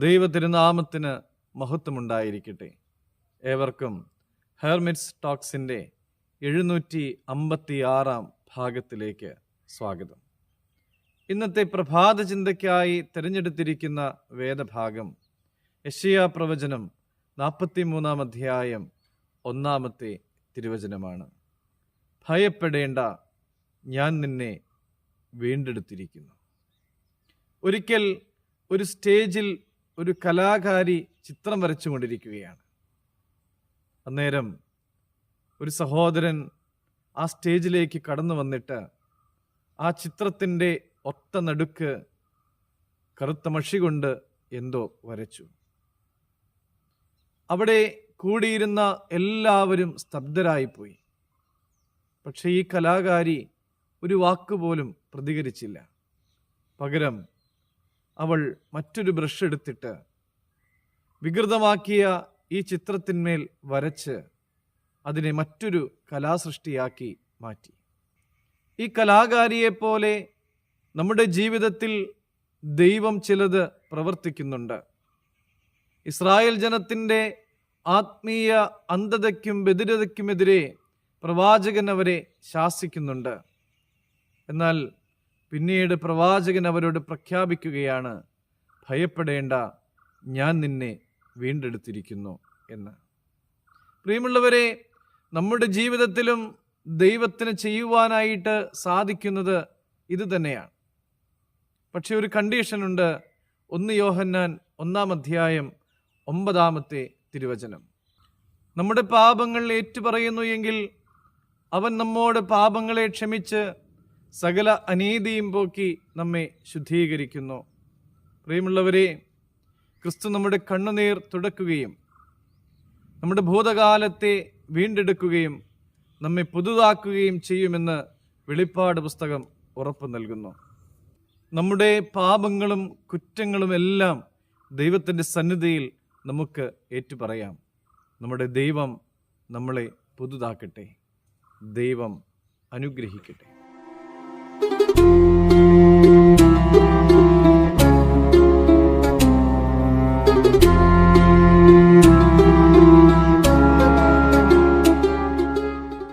ദൈവ തിരുനാമത്തിന് മഹത്വമുണ്ടായിരിക്കട്ടെ. ഏവർക്കും ഹെർമിറ്റ്സ് ടോക്സിന്റെ എഴുന്നൂറ്റി അമ്പത്തി ആറാം ഭാഗത്തിലേക്ക് സ്വാഗതം. ഇന്നത്തെ പ്രഭാത ചിന്തയ്ക്കായി തിരഞ്ഞെടുത്തിരിക്കുന്ന വേദഭാഗം യഷിയ പ്രവചനം നാൽപ്പത്തി മൂന്നാം അധ്യായം ഒന്നാമത്തെ തിരുവചനമാണ്. ഭയപ്പെടേണ്ട ഞാൻ നിന്നെ വീണ്ടെടുത്തിരിക്കുന്നു. ഒരിക്കൽ ഒരു സ്റ്റേജിൽ ഒരു കലാകാരി ചിത്രം വരച്ചുകൊണ്ടിരിക്കുകയാണ്. അന്നേരം ഒരു സഹോദരൻ ആ സ്റ്റേജിലേക്ക് കടന്നു വന്നിട്ട് ആ ചിത്രത്തിന്റെ ഒത്ത നടുക്ക് കറുത്ത മഷി കൊണ്ട് എന്തോ വരച്ചു. അവിടെ കൂടിയിരുന്ന എല്ലാവരും സ്തബ്ധരായിപ്പോയി. പക്ഷേ ഈ കലാകാരി ഒരു വാക്കുപോലും പ്രതികരിച്ചില്ല. പകരം അവൾ മറ്റൊരു ബ്രഷ് എടുത്തിട്ട് വികൃതമാക്കിയ ഈ ചിത്രത്തിന്മേൽ വരച്ച് അതിനെ മറ്റൊരു കലാസൃഷ്ടിയാക്കി മാറ്റി. ഈ കലാകാരിയെപ്പോലെ നമ്മുടെ ജീവിതത്തിൽ ദൈവം ചിലത് പ്രവർത്തിക്കുന്നുണ്ട്. ഇസ്രായേൽ ജനത്തിന്റെ ആത്മീയ അന്ധതയ്ക്കും ബദിരതയ്ക്കുമെതിരെ പ്രവാചകൻ അവരെ ശാസിക്കുന്നുണ്ട്. എന്നാൽ പിന്നീട് പ്രവാചകൻ അവരോട് പ്രഖ്യാപിക്കുകയാണ് ഭയപ്പെടേണ്ട ഞാൻ നിന്നെ വീണ്ടെടുത്തിരിക്കുന്നു എന്ന്. പ്രിയമുള്ളവരെ നമ്മുടെ ജീവിതത്തിലും ദൈവത്തിന് ചെയ്യുവാനായിട്ട് സാധിക്കുന്നത് ഇത് തന്നെയാണ്. പക്ഷെ ഒരു കണ്ടീഷനുണ്ട് ഒന്ന് യോഹന്നാൻ ഒന്നാം അധ്യായം ഒമ്പതാമത്തെ തിരുവചനം. നമ്മുടെ പാപങ്ങൾ ഏറ്റുപറയുന്നു എങ്കിൽ അവൻ നമ്മോട് പാപങ്ങളെ ക്ഷമിച്ച് സകല അനീതിയും പോക്കി നമ്മെ ശുദ്ധീകരിക്കുന്നു. പ്രിയമുള്ളവരെ ക്രിസ്തു നമ്മുടെ കണ്ണുനീർ തുടക്കുകയും നമ്മുടെ ഭൂതകാലത്തെ വീണ്ടെടുക്കുകയും നമ്മെ പുതുതാക്കുകയും ചെയ്യുമെന്ന് വെളിപ്പാട് പുസ്തകം ഉറപ്പു നൽകുന്നു. നമ്മുടെ പാപങ്ങളും കുറ്റങ്ങളും എല്ലാം ദൈവത്തിന്റെ സന്നിധിയിൽ നമുക്ക് ഏറ്റുപറയാം. നമ്മുടെ ദൈവം നമ്മളെ പുതുതാക്കട്ടെ. ദൈവം അനുഗ്രഹിക്കട്ടെ. Thank you.